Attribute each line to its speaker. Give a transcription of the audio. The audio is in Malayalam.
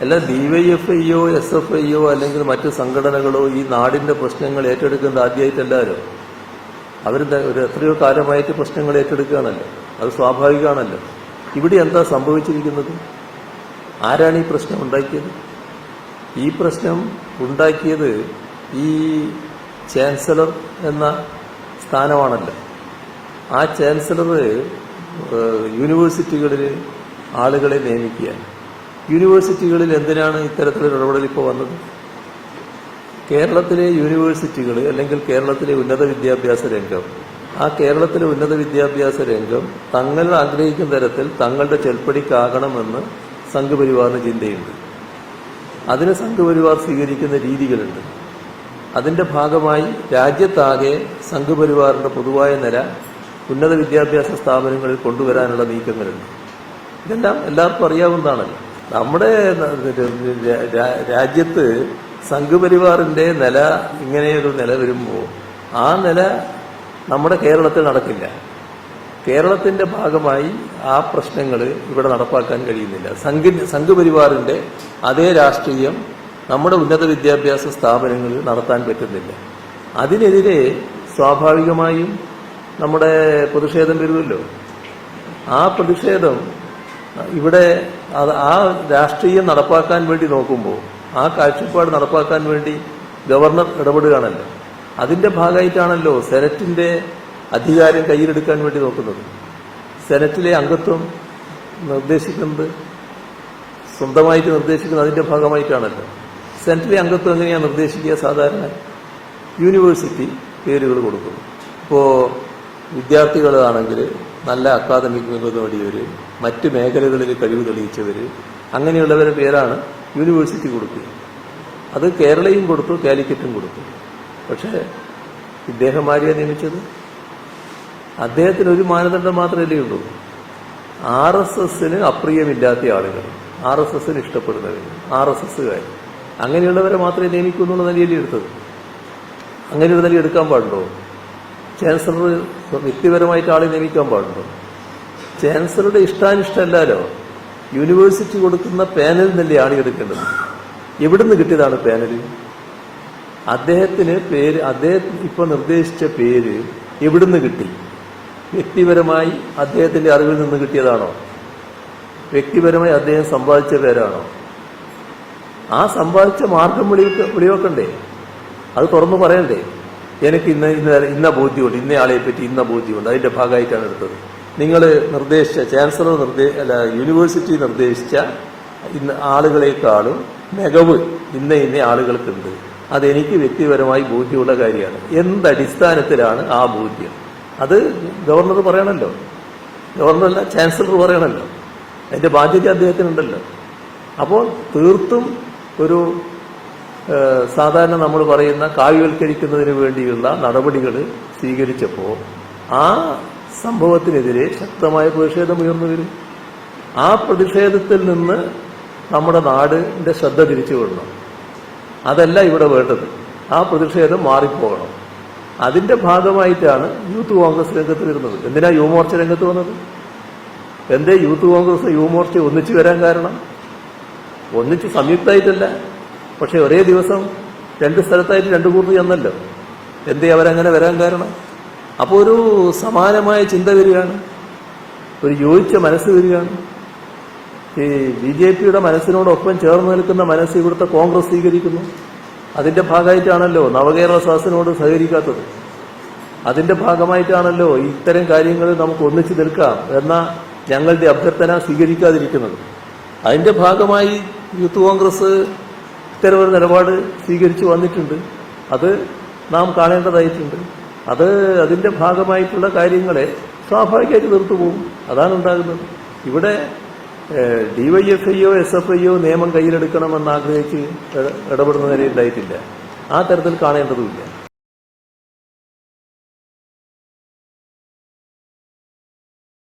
Speaker 1: അല്ല ഡി വൈ എഫ് ഐയോ എസ് എഫ് ഐയോ അല്ലെങ്കിൽ മറ്റ് സംഘടനകളോ ഈ നാടിന്റെ പ്രശ്നങ്ങൾ ഏറ്റെടുക്കുന്നത് ആദ്യമായിട്ടല്ലാരോ അവർ ഒരു എത്രയോ കാലമായിട്ട് പ്രശ്നങ്ങൾ ഏറ്റെടുക്കുകയാണല്ലോ. അത് സ്വാഭാവികമാണല്ലോ. ഇവിടെ എന്താ സംഭവിച്ചിരിക്കുന്നത്? ആരാണ് ഈ പ്രശ്നം ഉണ്ടാക്കിയത്? ഈ പ്രശ്നം ഉണ്ടാക്കിയത് ഈ ചാൻസലർ എന്ന സ്ഥാനമാണല്ലോ. ആ ചാൻസലർ യൂണിവേഴ്സിറ്റികളിൽ ആളുകളെ നിയമിക്കുകയാണ്. യൂണിവേഴ്സിറ്റികളിൽ എന്തിനാണ് ഇത്തരത്തിലൊരു ഇടപെടൽ ഇപ്പോൾ വന്നത്? കേരളത്തിലെ യൂണിവേഴ്സിറ്റികൾ അല്ലെങ്കിൽ കേരളത്തിലെ ഉന്നത വിദ്യാഭ്യാസ രംഗം ആ കേരളത്തിലെ ഉന്നത വിദ്യാഭ്യാസ രംഗം തങ്ങൾ ആഗ്രഹിക്കുന്ന തരത്തിൽ തങ്ങളുടെ ചെൽപ്പടിക്കാകണമെന്ന് സംഘപരിവാറിന് ചിന്തയുണ്ട്. അതിന് സംഘപരിവാർ സ്വീകരിക്കുന്ന രീതികളുണ്ട്. അതിന്റെ ഭാഗമായി രാജ്യത്താകെ സംഘപരിവാറിന്റെ പൊതുവായ നില ഉന്നത വിദ്യാഭ്യാസ സ്ഥാപനങ്ങളിൽ കൊണ്ടുവരാനുള്ള നീക്കങ്ങളുണ്ട്. ഇതെല്ലാം എല്ലാവർക്കും അറിയാവുന്നതാണല്ലോ. നമ്മുടെ രാജ്യത്ത് സംഘപരിവാറിന്റെ നില ഇങ്ങനെയൊരു നില വരുമ്പോൾ ആ നില നമ്മുടെ കേരളത്തിൽ നടക്കില്ല. കേരളത്തിന്റെ ഭാഗമായി ആ പ്രശ്നങ്ങൾ ഇവിടെ നടപ്പാക്കാൻ കഴിയുന്നില്ല. സംഘ സംഘപരിവാറിന്റെ അതേ രാഷ്ട്രീയം നമ്മുടെ ഉന്നത വിദ്യാഭ്യാസ സ്ഥാപനങ്ങളിൽ നടത്താൻ പറ്റുന്നില്ല. അതിനെതിരെ സ്വാഭാവികമായും നമ്മുടെ പ്രതിഷേധം വരുമല്ലോ. ആ പ്രതിഷേധം ഇവിടെ അത് ആ രാഷ്ട്രീയം നടപ്പാക്കാൻ വേണ്ടി നോക്കുമ്പോൾ ആ കാഴ്ചപ്പാട് നടപ്പാക്കാൻ വേണ്ടി ഗവർണർ ഇടപെടുകയാണല്ലോ. അതിന്റെ ഭാഗമായിട്ടാണല്ലോ സെനറ്റിന്റെ അധികാരം കയ്യിലെടുക്കാൻ വേണ്ടി നോക്കുന്നത്. സെനറ്റിലെ അംഗത്വം നിർദ്ദേശിക്കുന്നത് സ്വന്തമായിട്ട് നിർദ്ദേശിക്കുന്നത് അതിന്റെ ഭാഗമായിട്ടാണല്ലോ. സെനറ്റിലെ അംഗത്വം എങ്ങനെയാണ് നിർദ്ദേശിക്കുക? സാധാരണ യൂണിവേഴ്സിറ്റി പേരുകൾ കൊടുക്കുന്നു. ഇപ്പോൾ വിദ്യാർത്ഥികളാണെങ്കിൽ നല്ല അക്കാദമിക് മികവ് നേടിയവർ മറ്റ് മേഖലകളിൽ കഴിവ് തെളിയിച്ചവർ അങ്ങനെയുള്ളവരുടെ പേരാണ് യൂണിവേഴ്സിറ്റി കൊടുക്കുക. അത് കേരളയും കൊടുത്തു കാലിക്കറ്റും കൊടുത്തു. പക്ഷേ ഇദ്ദേഹം ആരെയാ നിയമിച്ചത്? അദ്ദേഹത്തിന് ഒരു മാനദണ്ഡം മാത്രമല്ലേ ഉള്ളൂ. ആർ എസ് എസിന് അപ്രിയമില്ലാത്ത ആളുകൾ ആർ എസ് എസിന് ഇഷ്ടപ്പെടുന്നവർ ആർ എസ് എസ്സുകാർ. അങ്ങനെയുള്ളവരെ മാത്രമേ നിയമിക്കൂ എന്നുള്ള നിലയിൽ എടുത്തത്? അങ്ങനെയുള്ള നില എടുക്കാൻ പാടുണ്ടോ? ചാൻസലർ വ്യക്തിപരമായിട്ട് ആളെ നിയമിക്കാൻ പാടുണ്ടോ? ചാൻസലറുടെ ഇഷ്ടാനിഷ്ടമല്ലല്ലോ യൂണിവേഴ്സിറ്റി കൊടുക്കുന്ന പാനലിൽ നിന്നല്ലേ ആളി എടുക്കേണ്ടത്? എവിടുന്ന് കിട്ടിയതാണ് പാനൽ അദ്ദേഹത്തിന് പേര് അദ്ദേഹത്തിന് ഇപ്പൊ നിർദ്ദേശിച്ച പേര് എവിടുന്ന് കിട്ടി? വ്യക്തിപരമായി അദ്ദേഹത്തിന്റെ അറിവിൽ നിന്ന് കിട്ടിയതാണോ? വ്യക്തിപരമായി അദ്ദേഹം സമ്പാദിച്ച പേരാണോ? ആ സമ്പാദിച്ച മാർഗം വെളി അത് തുറന്നു പറയണ്ടേ? എനിക്ക് ഇന്ന് ഇന്ന ഇന്ന ബോധ്യമുണ്ട് ഇന്ന ആളെ പറ്റി ഇന്ന ബോധ്യമുണ്ട്. അതിന്റെ ഭാഗമായിട്ടാണ് എടുത്തത്. നിങ്ങൾ നിർദ്ദേശിച്ച ചാൻസലർ നിർദ്ദേ അല്ല യൂണിവേഴ്സിറ്റി നിർദ്ദേശിച്ച ഇന്ന് ആളുകളെക്കാളും മികവ് ഇന്ന ഇന്ന ആളുകൾക്കുണ്ട്. അതെനിക്ക് വ്യക്തിപരമായി ബോധ്യമുള്ള കാര്യമാണ്. എന്തടിസ്ഥാനത്തിലാണ് ആ ബോധ്യം? അത് ഗവർണർ പറയണല്ലോ. ഗവർണറല്ല ചാൻസലർ പറയണല്ലോ. അതിന്റെ ബാധ്യത അദ്ദേഹത്തിനുണ്ടല്ലോ. അപ്പോൾ തീർത്തും ഒരു സാധാരണ നമ്മൾ പറയുന്ന കാവ്യവൽക്കരിക്കുന്നതിന് വേണ്ടിയുള്ള നടപടികൾ സ്വീകരിച്ചപ്പോൾ ആ സംഭവത്തിനെതിരെ ശക്തമായ പ്രതിഷേധം ഉയർന്നു വരും. ആ പ്രതിഷേധത്തിൽ നിന്ന് നമ്മുടെ നാടിന്റെ ശ്രദ്ധ തിരിച്ചുവിടണം അതല്ല ഇവിടെ വേണ്ടത്. ആ പ്രതിഷേധം മാറിപ്പോകണം. അതിന്റെ ഭാഗമായിട്ടാണ് യൂത്ത് കോൺഗ്രസ് രംഗത്ത് വരുന്നത്. എന്തിനാ യുവമോർച്ച രംഗത്ത് വന്നത്? എന്തേ യൂത്ത് കോൺഗ്രസ് യുവമോർച്ച ഒന്നിച്ചു വരാൻ കാരണം? ഒന്നിച്ച് സംയുക്തമായിട്ടല്ല. പക്ഷെ ഒരേ ദിവസം രണ്ട് സ്ഥലത്തായിട്ട് രണ്ട് കൂട്ടർ ചെന്നല്ലോ. എന്തേ അവരങ്ങനെ വരാൻ കാരണം? അപ്പോൾ ഒരു സമാനമായ ചിന്ത വരികയാണ്. ഒരു യോജിച്ച മനസ്സ് വരികയാണ്. ഈ ബി ജെ പിയുടെ മനസ്സിനോടൊപ്പം ചേർന്ന് നിൽക്കുന്ന മനസ്സ് ഇവിടുത്തെ കോൺഗ്രസ് സ്വീകരിക്കുന്നു. അതിന്റെ ഭാഗമായിട്ടാണല്ലോ നവകേരള സദസ്സിനോട് സഹകരിക്കാത്തത്. അതിന്റെ ഭാഗമായിട്ടാണല്ലോ ഇത്തരം കാര്യങ്ങൾ നമുക്ക് ഒന്നിച്ചു നിൽക്കാം എന്ന ഞങ്ങളുടെ അഭ്യർത്ഥന സ്വീകരിക്കാതിരിക്കുന്നത്. അതിന്റെ ഭാഗമായി യൂത്ത് കോൺഗ്രസ് ഇത്തരം ഒരു നിലപാട് സ്വീകരിച്ചു വന്നിട്ടുണ്ട്. അത് നാം കാണേണ്ടതായിട്ടുണ്ട്. അത് അതിന്റെ ഭാഗമായിട്ടുള്ള കാര്യങ്ങളെ സ്വാഭാവികമായിട്ട് നിർത്തുപോകും. അതാണ് ഉണ്ടാകുന്നത്. ഇവിടെ ഡിവൈഎഫ്ഐയോ എസ് എഫ് ഐയോ നിയമം കയ്യിലെടുക്കണമെന്ന് ആഗ്രഹിച്ച് ഇട- ഇടപെടുന്ന നിലയുണ്ടായിട്ടില്ല ആ തരത്തിൽ കാണേണ്ടതുമില്ല.